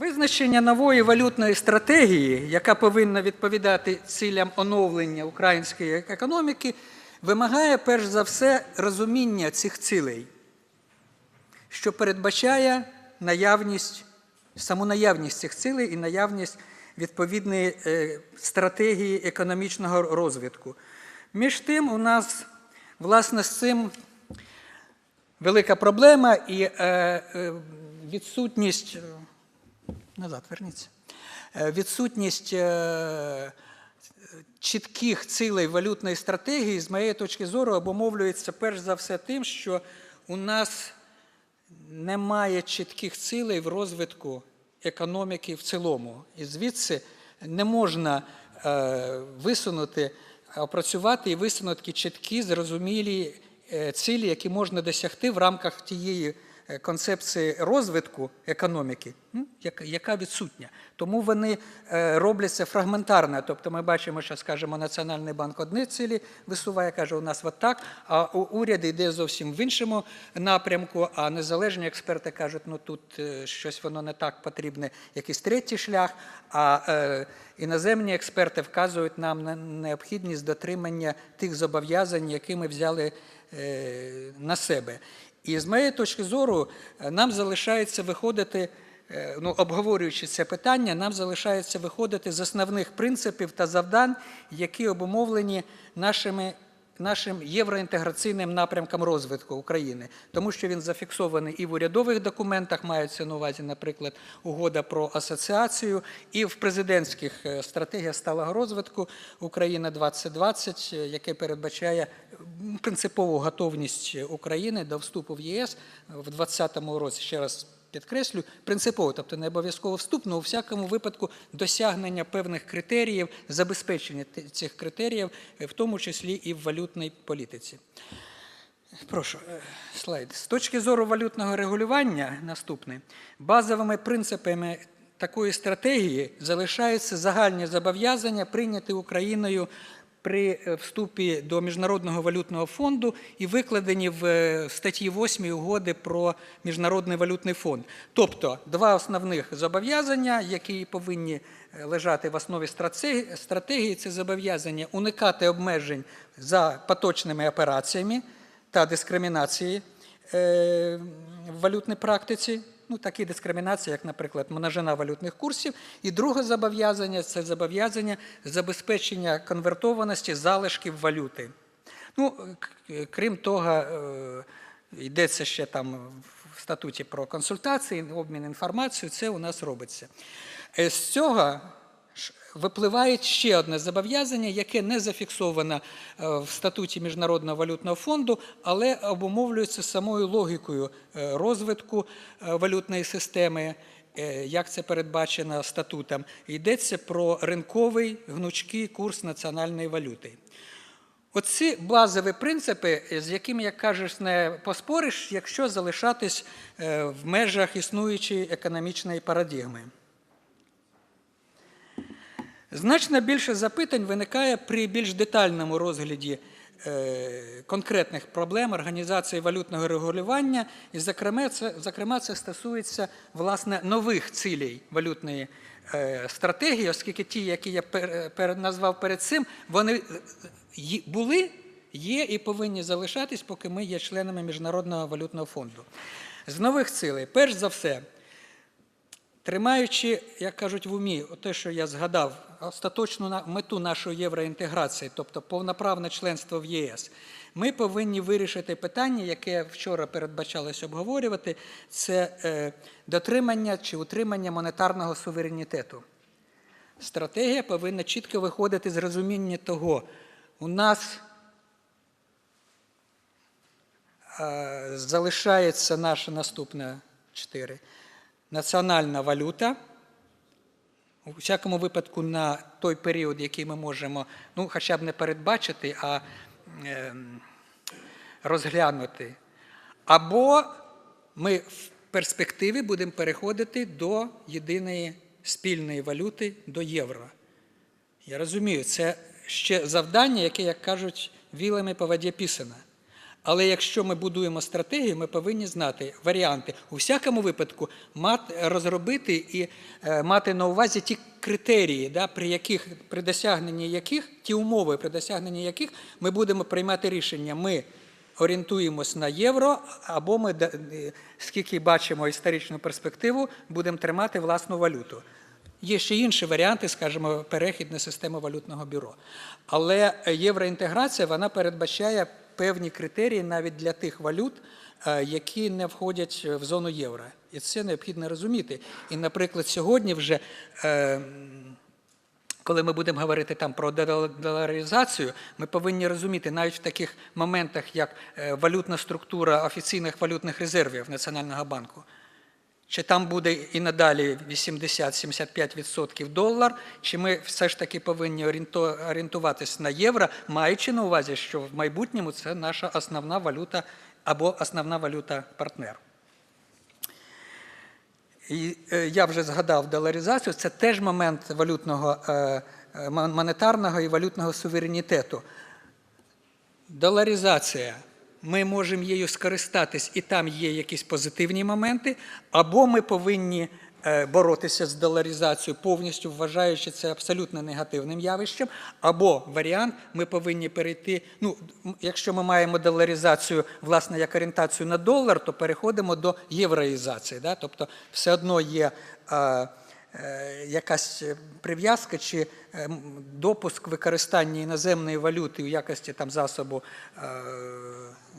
Визначення нової валютної стратегії, яка повинна відповідати цілям оновлення української економіки, вимагає перш за все розуміння цих цілей, що передбачає наявність, саму цих цілей і наявність відповідної е, стратегії економічного розвитку. Між тим, у нас, власне, з цим велика проблема і е, е, відсутність. Назад, верніться. Е, Відсутність е, чітких цілей валютної стратегії, з моєї точки зору, обумовлюється перш за все тим, що у нас немає чітких цілей в розвитку економіки в цілому. І звідси не можна е, висунути, опрацювати і висунути чіткі, зрозумілі цілі, які можна досягти в рамках тієї концепції розвитку економіки, яка- відсутня. Тому вони е, робляться фрагментарно. Тобто ми бачимо, що, скажімо, Національний банк одні цілі висуває, каже, у нас от так, а уряд йде зовсім в іншому напрямку, а незалежні експерти кажуть, ну тут е, щось воно не так потрібне, якийсь третій шлях. А е, іноземні експерти вказують нам на необхідність дотримання тих зобов'язань, які ми взяли е, на себе. І з моєї точки зору, е, нам залишається виходити. Е, Ну, обговорюючи це питання, нам залишається виходити з основних принципів та завдань, які обумовлені нашими, нашим євроінтеграційним напрямком розвитку України, тому що він зафіксований і в урядових документах, мається на увазі, наприклад, угода про асоціацію, і в президентських е, стратегіях сталого розвитку Україна 2020, е, яке передбачає принципову готовність України до вступу в ЄС в 2020 році. Ще раз підкреслю, принципово, тобто не обов'язково вступ, але у всякому випадку досягнення певних критеріїв, забезпечення цих критеріїв, е, в тому числі і в валютній політиці. Прошу, е, слайд. З точки зору валютного регулювання, наступне, базовими принципами такої стратегії залишаються загальні зобов'язання, прийняті Україною при е, вступі до Міжнародного валютного фонду і викладені в е, статті 8 угоди про Міжнародний валютний фонд. Тобто два основних зобов'язання, які повинні е, лежати в основі стратегії, це зобов'язання уникати обмежень за поточними операціями та дискримінації в валютній практиці. Ну, такі дискримінації, як, наприклад, множина валютних курсів. І друге зобов'язання це зобов'язання забезпечення конвертованості залишків валюти. Ну, крім того, е, йдеться ще там в статуті про консультації, обмін інформацією, це у нас робиться. Е, З цього випливає ще одне зобов'язання, яке не зафіксовано е, в статуті Міжнародного валютного фонду, але обумовлюється самою логікою е, розвитку е, валютної системи. Як це передбачено статутом, йдеться про ринковий гнучкий курс національної валюти. Оці базові принципи, з якими, як кажеш, не поспориш, якщо залишатись в межах існуючої економічної парадигми. Значно більше запитань виникає при більш детальному розгляді е, конкретних проблем організації валютного регулювання, і, зокрема, це, зокрема, це стосується власне нових цілей валютної е, стратегії, оскільки ті, які я назвав перед цим, вони е, були, є і повинні залишатись, поки ми є членами Міжнародного валютного фонду. З нових цілей, перш за все, Тримаючи, як кажуть в умі, те, що я згадав, остаточну мету нашої євроінтеграції, тобто повноправне членство в ЄС, ми повинні вирішити питання, яке вчора передбачалось обговорювати, це е, дотримання чи утримання монетарного суверенітету. Стратегія повинна чітко виходити з розуміння того, у нас е, залишається наша наступна чотири. Національна валюта. У всякому випадку на той період, який ми можемо, ну, хоча б не передбачити, а ем, розглянути. Або ми в перспективі будемо переходити до єдиної спільної валюти, до євро. Я розумію, це ще завдання, яке, як кажуть, вілами по воді писано. Але якщо ми будуємо стратегію, ми повинні знати варіанти. У всякому випадку мати, розробити і е, мати на увазі ті критерії, да, при, яких, при досягненні яких, ті умови, при досягненні яких ми будемо приймати рішення. Ми орієнтуємось на євро, або ми, е, скільки бачимо історичну перспективу, будемо тримати власну валюту. Є ще інші варіанти, скажімо, перехід на систему валютного бюро. Але євроінтеграція вона передбачає певні критерії навіть для тих валют, е, які не входять в зону євро. І це необхідно розуміти. І, наприклад, сьогодні вже. е, коли ми будемо говорити там про дол- доларизацію, ми повинні розуміти навіть в таких моментах, як е, валютна структура офіційних валютних резервів Національного банку. Чи там буде і надалі 80-75% долар, чи ми все ж таки повинні орієнтуватись на євро, маючи на увазі, що в майбутньому це наша основна валюта або основна валюта партнер. І е, я вже згадав доларизацію, це теж момент валютного е, е, мон- монетарного і валютного суверенітету. Доларизація. Ми можемо її скористатись, і там є якісь позитивні моменти, або ми повинні е, боротися з доларизацією, повністю вважаючи це абсолютно негативним явищем, або варіант, ми повинні перейти. Ну, якщо ми маємо доларизацію, власне, як орієнтацію на долар, то переходимо до євроїзації. Да? Тобто, все одно є. Е, якась е, прив'язка чи е, допуск використання іноземної валюти у якості там засобу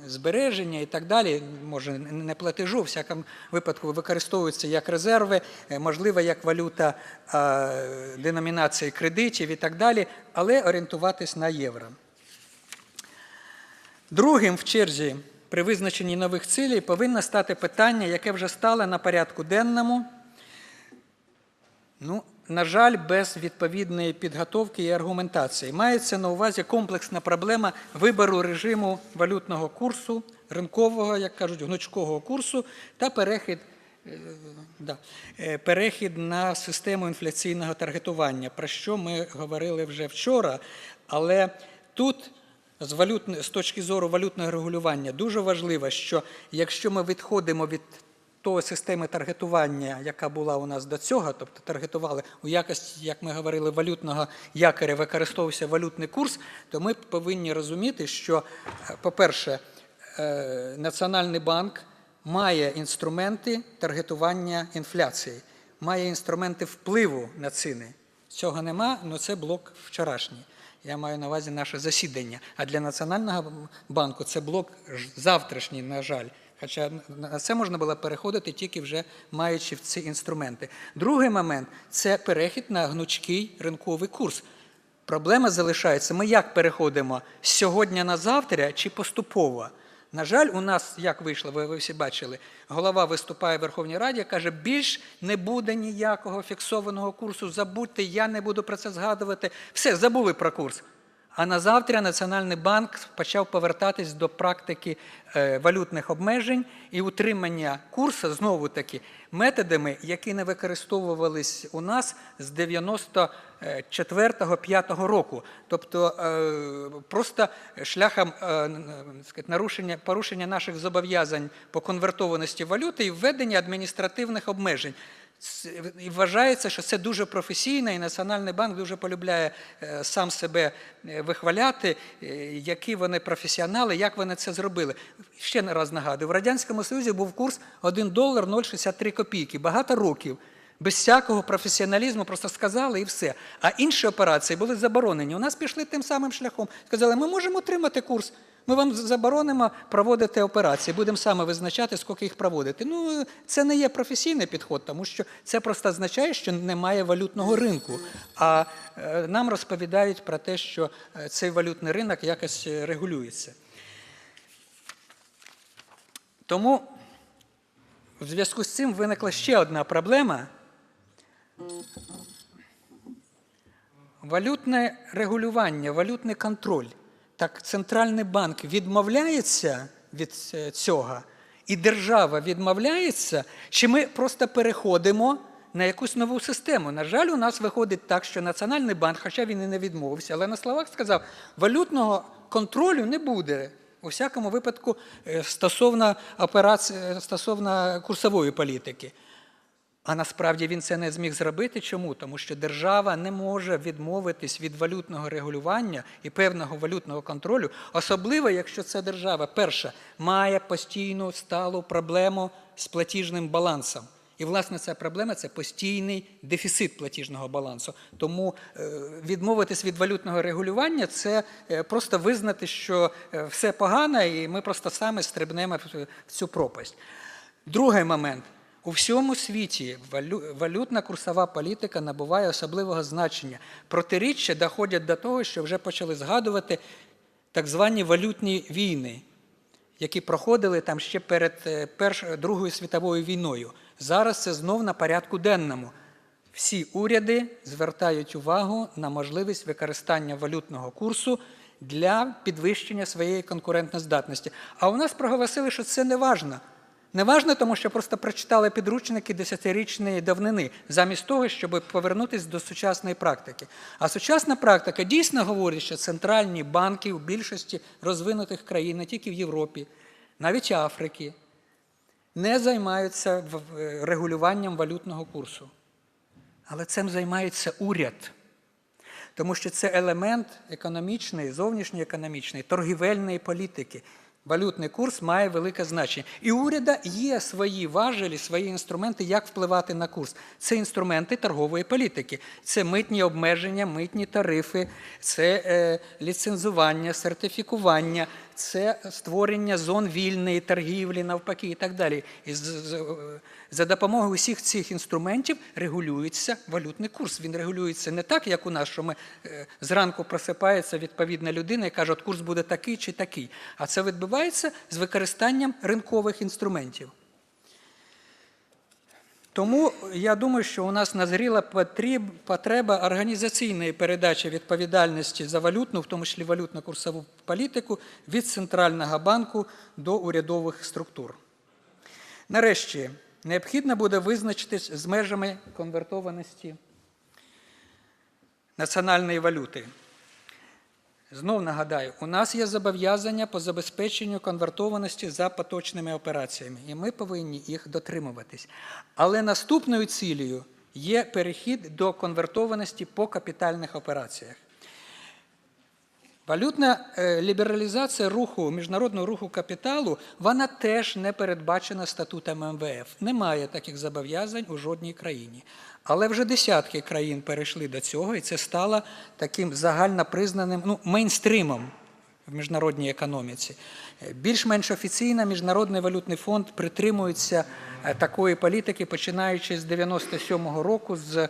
збереження і так далі, може не платежу, в всякому випадку використовуються як резерви, можливо, як валюта деномінації кредитів і так далі, але орієнтуватись на євро. Другим в черзі при визначенні нових цілей повинно стати питання, яке вже стало на порядку денному. Ну, на жаль, без відповідної підготовки і аргументації. Мається на увазі комплексна проблема вибору режиму валютного курсу, ринкового, як кажуть, гнучкового курсу та перехід, е, да, е, перехід на систему інфляційного таргетування, про що ми говорили вже вчора. Але тут з, валютне- з точки зору валютного регулювання дуже важливо, що якщо ми відходимо від тої системи таргетування, яка була у нас до цього, тобто таргетували у якості, як ми говорили, валютного якоря використовувався валютний курс, то ми повинні розуміти, що, е, по-перше, е, Національний банк має інструменти таргетування інфляції, має інструменти впливу на ціни. Цього нема, але це блок вчорашній. Я маю на увазі наше засідання. А для Національного банку це блок завтрашній, на жаль. Хоча на це можна було переходити тільки вже маючи ці інструменти. Другий момент це перехід на гнучкий ринковий курс. Проблема залишається: ми як переходимо з сьогодні на завтра чи поступово? На жаль, у нас як вийшло, ви, ви всі бачили, голова виступає в Верховній Раді, каже, більш не буде ніякого фіксованого курсу, забудьте, я не буду про це згадувати. Все, забули про курс. А на завтра Національний банк почав повертатись до практики е, валютних обмежень і утримання курсу знову таки методами, які не використовувались у нас з 94-5 року. Тобто е, просто шляхом е, нарушення порушення наших зобов'язань по конвертованості валюти і введення адміністративних обмежень. І вважається, що це дуже професійно, і Національний банк дуже полюбляє е, сам себе е, вихваляти, е, які вони професіонали, як вони це зробили. Ще раз нагадую, в Радянському Союзі був курс 1 долар 0,63 копійки, багато років. Без всякого професіоналізму просто сказали і все. А інші операції були заборонені. У нас пішли тим самим шляхом. Сказали, ми можемо отримати курс. Ми вам заборонимо проводити операції, будемо саме визначати, скільки їх проводити. Ну, це не є професійний підход, тому що це просто означає, що немає валютного ринку. А е, нам розповідають про те, що е, цей валютний ринок якось е, регулюється. Тому в зв'язку з цим виникла ще одна проблема. Валютне регулювання, валютний контроль. Так центральний банк відмовляється від е, цього, і держава відмовляється, чи ми просто переходимо на якусь нову систему. На жаль, у нас виходить так, що Національний банк, хоча він і не відмовився, але на словах сказав, валютного контролю не буде. У всякому випадку е, стосовно операції, е, стосовно курсової політики. А насправді він це не зміг зробити. Чому? Тому що держава не може відмовитись від валютного регулювання і певного валютного контролю, особливо якщо ця держава, перша, має постійну сталу проблему з платіжним балансом. І, власне, ця проблема це постійний дефіцит платіжного балансу. Тому е, відмовитись від валютного регулювання це е, просто визнати, що е, все погано, і ми просто саме стрибнемо в- в цю пропасть. Другий момент. У всьому світі валю- валютна курсова політика набуває особливого значення. Протиріччя доходять до того, що вже почали згадувати так звані валютні війни, які проходили там ще перед е, Другою світовою війною. Зараз це знов на порядку денному. Всі уряди звертають увагу на можливість використання валютного курсу для підвищення своєї конкурентноздатності. А у нас проголосили, що це не важно. Не важно, тому що просто прочитали підручники десятирічної давнини, замість того, щоб повернутися до сучасної практики. А сучасна практика дійсно говорить, що центральні банки у більшості розвинутих країн, не тільки в Європі, навіть Африки, не займаються в- регулюванням валютного курсу. Але цим займається уряд. Тому що це елемент економічної, зовнішньоекономічної, торгівельної політики. Валютний курс має велике значення. І уряда є свої важелі, свої інструменти, як впливати на курс. Це інструменти торгової політики, це митні обмеження, митні тарифи, це е, ліцензування, сертифікування, це створення зон вільної торгівлі, навпаки, і так далі. І за допомогою усіх цих інструментів регулюється валютний курс. Він регулюється не так, як у нас, що ми е, зранку просипається відповідна людина і каже, от курс буде такий чи такий. А це відбувається з використанням ринкових інструментів. Тому я думаю, що у нас назріла потреба організаційної передачі відповідальності за валютну, в тому числі валютно-курсову політику, від центрального банку до урядових структур. Нарешті, необхідно буде визначитись з межами конвертованості національної валюти. Знов нагадаю, у нас є зобов'язання по забезпеченню конвертованості за поточними операціями, і ми повинні їх дотримуватись. Але наступною цілею є перехід до конвертованості по капітальних операціях. Валютна е, лібералізація руху, міжнародного руху капіталу, вона теж не передбачена статутом МВФ. Немає таких зобов'язань у жодній країні. Але вже десятки країн перейшли до цього, і це стало таким загальнопризнаним ну, мейнстримом в міжнародній економіці. Більш-менш офіційно Міжнародний валютний фонд притримується е, такої політики, починаючи з 97-го року, з е,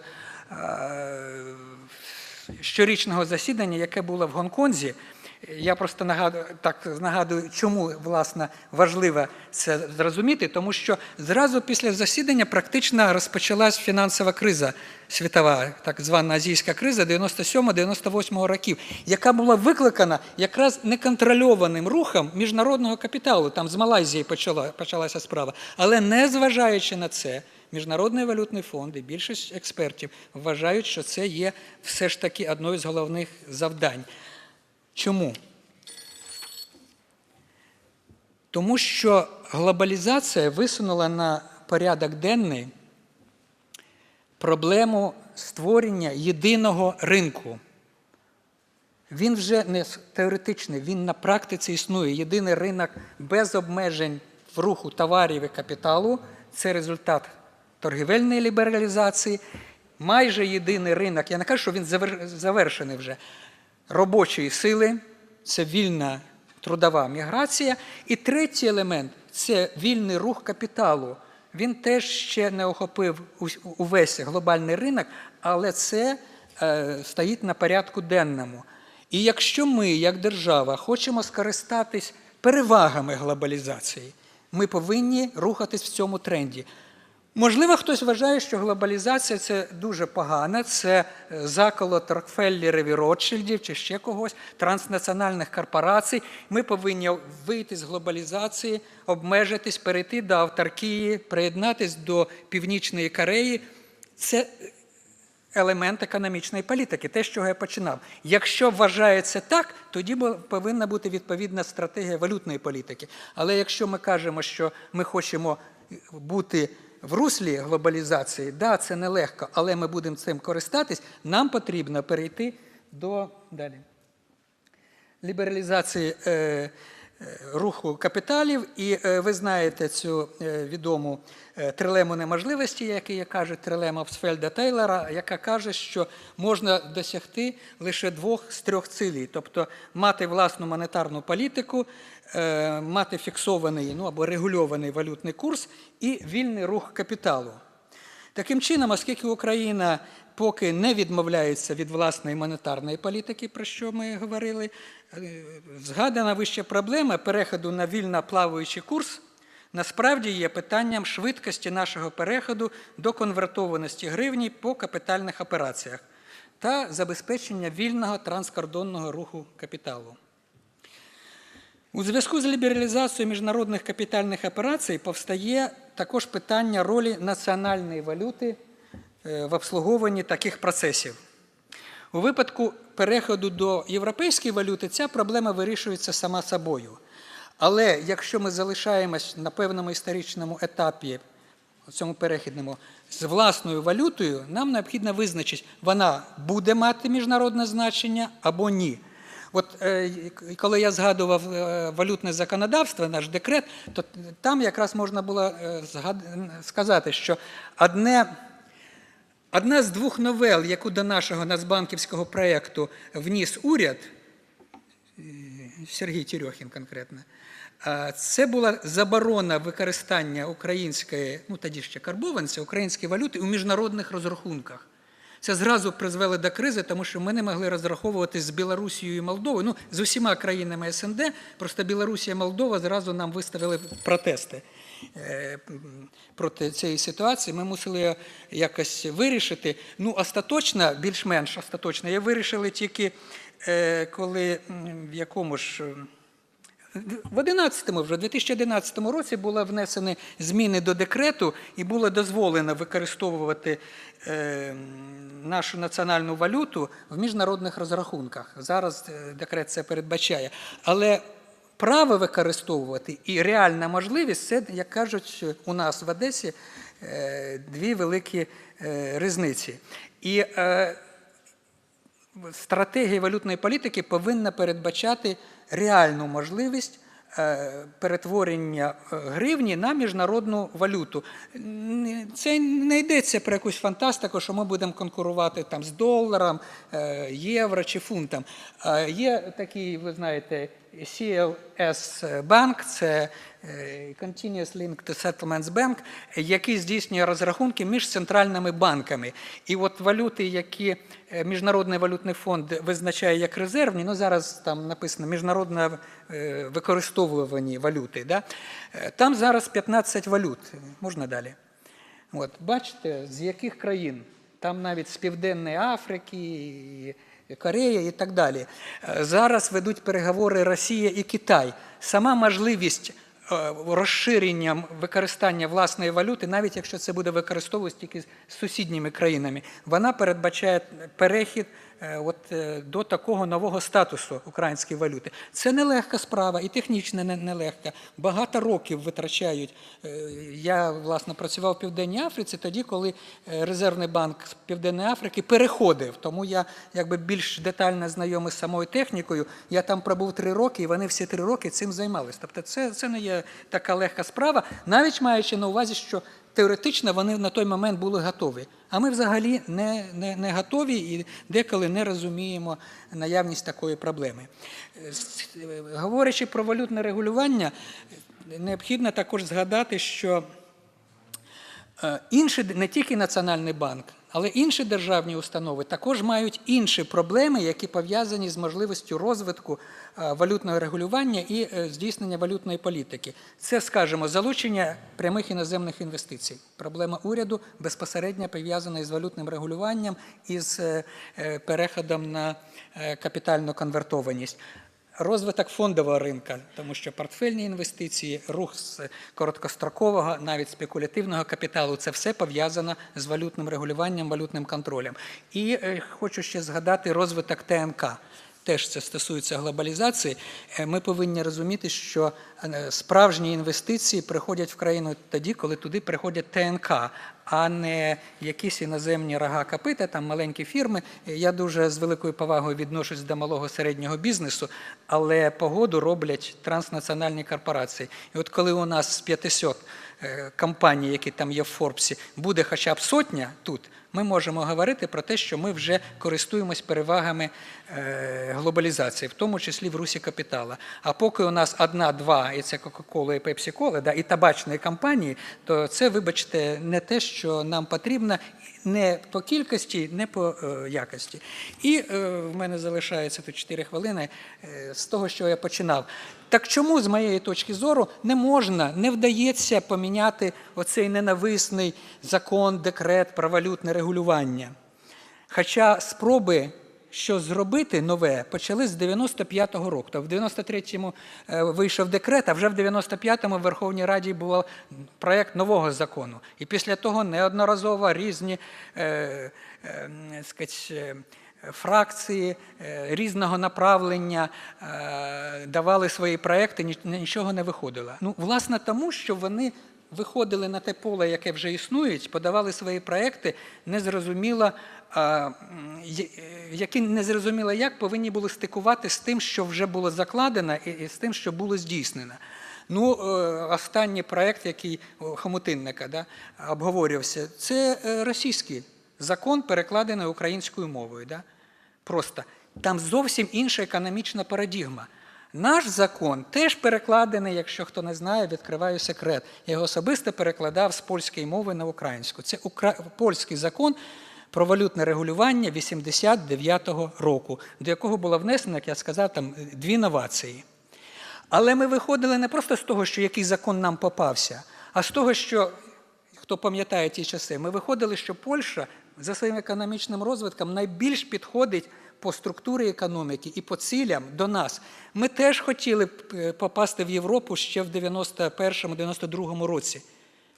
щорічного засідання, яке було в Гонконзі. Я просто нагадую, так нагадую, чому власне важливо це зрозуміти, тому що зразу після засідання практично розпочалась фінансова криза світова, так звана азійська криза 97-98 років, яка була викликана якраз неконтрольованим рухом міжнародного капіталу. Там з Малайзії почала, почалася справа. Але незважаючи на це, Міжнародний валютний фонд і більшість експертів вважають, що це є все ж таки одною з головних завдань. Чому? Тому що глобалізація висунула на порядок денний проблему створення єдиного ринку. Він вже не теоретичний, він на практиці існує. Єдиний ринок без обмежень в руху товарів і капіталу це результат торгівельної лібералізації. Майже єдиний ринок, я не кажу, що він завер- завершений вже робочої сили, це вільна трудова міграція. І третій елемент це вільний рух капіталу. Він теж ще не охопив увесь глобальний ринок, але це е, стоїть на порядку денному. І якщо ми, як держава, хочемо скористатись перевагами глобалізації, ми повинні рухатись в цьому тренді. Можливо, хтось вважає, що глобалізація це дуже погано, це е, заколот Рокфеллерів і Ротшильдів чи ще когось, транснаціональних корпорацій. Ми повинні вийти з глобалізації, обмежитись, перейти до авторкії, приєднатись до Північної Кореї. Це елемент економічної політики, те, з чого я починав. Якщо вважається так, тоді повинна бути відповідна стратегія валютної політики. Але якщо ми кажемо, що ми хочемо бути в руслі глобалізації, да, це нелегко, але ми будемо цим користатись, нам потрібно перейти до далі лібералізації е, руху капіталів. І е, ви знаєте цю е, відому е, трилему неможливості, як її каже трилема Обсфельда Тейлора, яка каже, що можна досягти лише двох з трьох цілей, тобто мати власну монетарну політику, мати фіксований ну, або регульований валютний курс і вільний рух капіталу. Таким чином, оскільки Україна поки не відмовляється від власної монетарної політики, про що ми говорили, е, згадана вище проблема переходу на вільно плаваючий курс насправді є питанням швидкості нашого переходу до конвертованості гривні по капітальних операціях та забезпечення вільного транскордонного руху капіталу. У зв'язку з лібералізацією міжнародних капітальних операцій повстає також питання ролі національної валюти е, в обслуговуванні таких процесів. У випадку переходу до європейської валюти ця проблема вирішується сама собою. Але якщо ми залишаємось на певному історичному етапі, цьому перехідному, з власною валютою, нам необхідно визначити, вона буде мати міжнародне значення або ні. От е, коли я згадував е, валютне законодавство, наш декрет, то там якраз можна було е, сказати, що одне, одна з двох новел, яку до нашого нацбанківського проєкту вніс уряд, Сергій Тірьохін конкретно, це була заборона використання української, ну тоді ще карбованця, української валюти у міжнародних розрахунках. Це зразу призвело до кризи, тому що ми не могли розраховувати з Білорусією і Молдовою, ну з усіма країнами СНД. Просто Білорусія і Молдова зразу нам виставили протести е, проти цієї ситуації. Ми мусили якось вирішити. Ну, остаточно, більш-менш остаточно, її вирішили тільки е, коли в якому ж. В 11-му, вже в 2011 році були внесені зміни до декрету і було дозволено використовувати е, нашу національну валюту в міжнародних розрахунках. Зараз е, декрет це передбачає. Але право використовувати і реальна можливість це, як кажуть у нас в Одесі, е, дві великі е, різниці. І е, стратегія валютної політики повинна передбачати реальну можливість е, перетворення е, гривні на міжнародну валюту. Це не йдеться про якусь фантастику, що ми будемо конкурувати там з доларом, е, євро чи фунтом. Є такий, ви знаєте, CLS Bank, це е, Continuous Linked Settlements Bank, який здійснює розрахунки між центральними банками. І от валюти, які е, Міжнародний валютний фонд визначає як резервні, ну зараз там написано міжнародно е, використовувані валюти. Да? Там зараз 15 валют. Можна далі? От, бачите, з яких країн? Там навіть з Південної Африки, Корея і так далі. Е, Зараз ведуть переговори Росія і Китай. Сама можливість розширення використання власної валюти, навіть якщо це буде використовуватися тільки з сусідніми країнами, вона передбачає перехід е, от, е, до такого нового статусу української валюти. Це нелегка справа і технічно не- нелегка. Багато років витрачають. Е, Я власне працював в Південній Африці тоді, коли е, Резервний банк Південної Африки переходив. Тому я якби більш детально знайомий з самою технікою. Я там пробув три роки, і вони всі три роки цим займалися. Тобто, це, це не є така легка справа, навіть маючи на увазі, що теоретично вони на той момент були готові. А ми взагалі не, не, не готові і деколи не розуміємо наявність такої проблеми. Е, е, Говорячи про валютне регулювання, е, необхідно також згадати, що інший не тільки Національний банк, але інші державні установи також мають інші проблеми, які пов'язані з можливістю розвитку е, валютного регулювання і е, здійснення валютної політики. Це, скажімо, залучення прямих іноземних інвестицій. Проблема уряду безпосередньо пов'язана із валютним регулюванням і з е, переходом на капітальну конвертованість. Розвиток фондового ринка, тому що портфельні інвестиції, рух з короткострокового, навіть спекулятивного капіталу це все пов'язано з валютним регулюванням, валютним контролем. І е, хочу ще згадати розвиток ТНК. Теж це стосується глобалізації. Е, Ми повинні розуміти, що е, справжні інвестиції приходять в країну тоді, коли туди приходять ТНК, а не якісь іноземні рога копита, там маленькі фірми. Я дуже з великою повагою відношусь до малого середнього бізнесу, але погоду роблять транснаціональні корпорації. І от коли у нас з 500 е, компаній, які там є в Форбсі, буде хоча б сотня тут, ми можемо говорити про те, що ми вже користуємось перевагами е, глобалізації, в тому числі в русі капітала. А поки у нас одна-два, і це Кока-Кола і Пепсі-Кола, і табачні компанії, то це, вибачте, не те, що нам потрібно не по кількості, не по е, якості. І е, в мене залишається тут 4 хвилини з того, що я починав. Так чому, з моєї точки зору, не можна, не вдається поміняти оцей ненависний закон, декрет про валютне регулювання? Хоча спроби що зробити нове почали з 95-го року. Тобто в 93-му е, вийшов декрет, а вже в 95-му в Верховній Раді був проєкт нового закону. І після того неодноразово різні е, е, сказать, е, фракції е, різного направлення давали свої проекти, нічого не виходило. Ну, власне, тому що вони виходили на те поле, яке вже існує, подавали свої проекти, незрозуміло, які незрозуміло як повинні були стикувати з тим, що вже було закладено, і, і з тим, що було здійснено. Ну, е, останній проект, який Хомутинника да, обговорювався, це е, російський закон, перекладений українською мовою. Да? Просто там зовсім інша економічна парадігма. Наш закон теж перекладений, якщо хто не знає, відкриваю секрет. Я його особисто перекладав з польської мови на українську. Це укра... польський закон про валютне регулювання 89-го року, до якого було внесено, як я сказав, там дві новації. Але ми виходили не просто з того, що який закон нам попався, а з того, що, хто пам'ятає ті часи, ми виходили, що Польща за своїм економічним розвитком найбільш підходить по структурі економіки і по цілям до нас. Ми теж хотіли б, е, попасти в Європу ще в 91-92 році.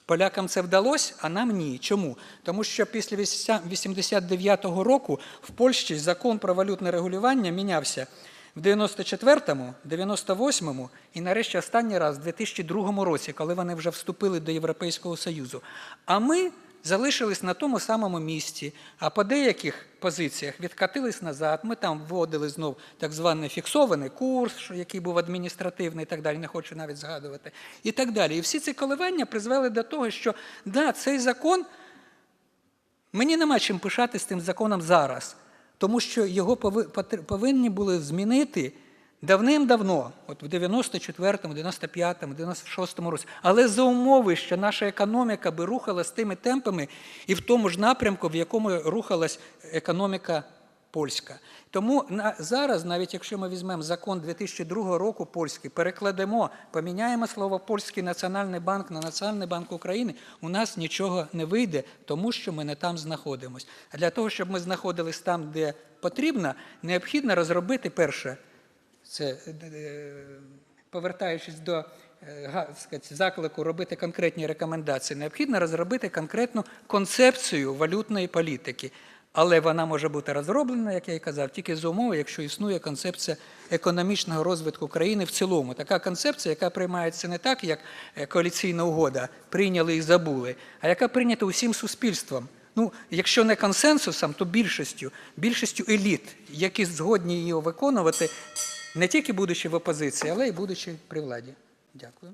Полякам це вдалося, а нам ні. Чому? Тому що після 89-го року в Польщі закон про валютне регулювання мінявся в 94-му, 98-му і нарешті останній раз в 2002 році, коли вони вже вступили до Європейського Союзу. А ми залишились на тому самому місці, а по деяких позиціях відкатились назад. Ми там вводили знов так званий фіксований курс, який був адміністративний і так далі, не хочу навіть згадувати. І так далі. І всі ці коливання призвели до того, що да, цей закон Мені нема чим пишати з цим законом зараз, тому що його пови- повинні були змінити давним-давно, от в 94-му, 95-му, 96-му році. Але за умови, що наша економіка би рухалась тими темпами і в тому ж напрямку, в якому рухалась економіка польська. Тому на, зараз, навіть якщо ми візьмемо закон 2002 року польський, перекладемо, поміняємо слово польський національний банк на Національний банк України, у нас нічого не вийде, тому що ми не там знаходимося. А для того, щоб ми знаходились там, де потрібно, необхідно розробити перше. Це е, повертаючись до е, сказати, заклику робити конкретні рекомендації, необхідно розробити конкретну концепцію валютної політики. Але вона може бути розроблена, як я і казав, тільки за умови, якщо існує концепція економічного розвитку країни в цілому. Така концепція, яка приймається не так, як е, коаліційна угода, прийняли і забули, а яка прийнята усім суспільством. Ну, якщо не консенсусом, то більшістю, більшістю еліт, які згодні її виконувати, не тільки будучи в опозиції, але й будучи при владі. Дякую.